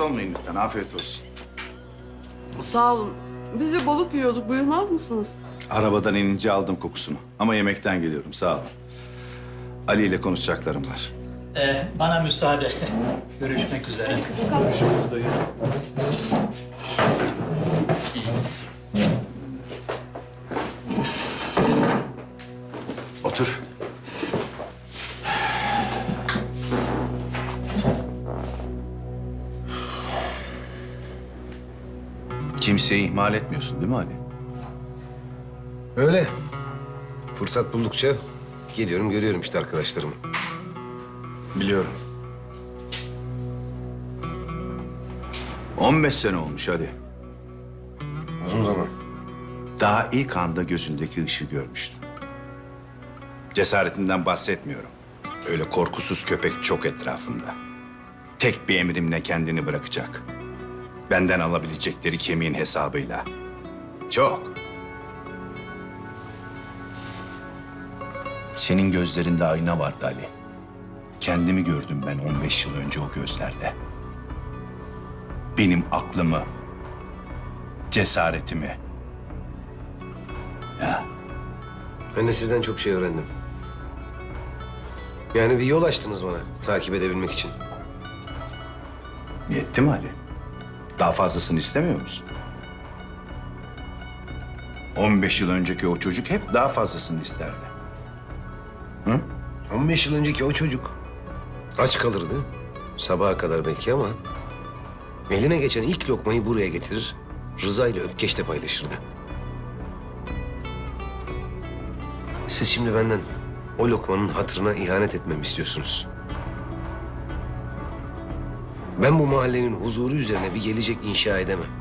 almayın lütfen. Afiyet olsun. Sağ olun. Biz de balık yiyorduk. Buyurmaz mısınız? Arabadan inince aldım kokusunu. Ama yemekten geliyorum. Sağ olun. Ali ile konuşacaklarım var. Ee, bana müsaade. Görüşmek üzere. Otur. Kimseyi ihmal etmiyorsun değil mi Ali? Öyle. Fırsat buldukça geliyorum görüyorum işte arkadaşlarımı. Biliyorum. 15 sene olmuş Ali. Uzun zaman. Daha ilk anda gözündeki ışığı görmüştüm. Cesaretinden bahsetmiyorum. Öyle korkusuz köpek çok etrafında. Tek bir emrimle kendini bırakacak. Benden alabilecekleri kemiğin hesabıyla. Çok. Senin gözlerinde ayna vardı Ali. Kendimi gördüm ben 15 yıl önce o gözlerde. Benim aklımı, cesaretimi, ya Ben de sizden çok şey öğrendim. Yani bir yol açtınız bana takip edebilmek için. Yetti mi Ali? Daha fazlasını istemiyor musun? 15 yıl önceki o çocuk hep daha fazlasını isterdi. 15 yıl önceki o çocuk aç kalırdı. Sabaha kadar belki ama eline geçen ilk lokmayı buraya getirir. Rıza ile Ökkeş'te paylaşırdı. Siz şimdi benden o lokmanın hatırına ihanet etmemi istiyorsunuz. Ben bu mahallenin huzuru üzerine bir gelecek inşa edemem.